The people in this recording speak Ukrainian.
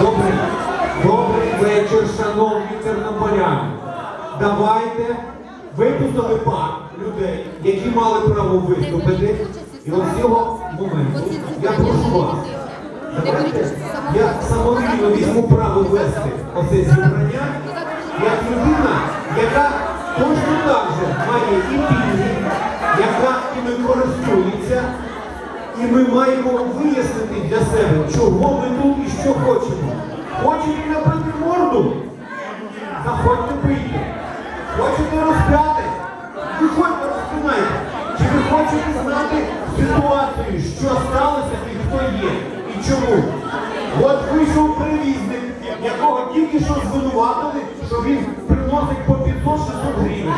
Добрий, добрий вечір, шановні тернополяни. Давайте випустили пар людей, які мали право виступити. І от цього моменту я прошу вас. Давайте я самовільно візьму право вести оце зібрання як людина, яка точно так же має і пільги, яка ними користується і ми маємо вияснити для себе, чого ми тут і що хочемо. Хочете набити морду? Заходьте бийте. Хочете розп'яти? Виходьте, розпинайте. Чи ви хочете знати ситуацію, що сталося і хто є, і чому? От вийшов перевізник, якого тільки що звинуватили, що він приносить по 500-600 гривень.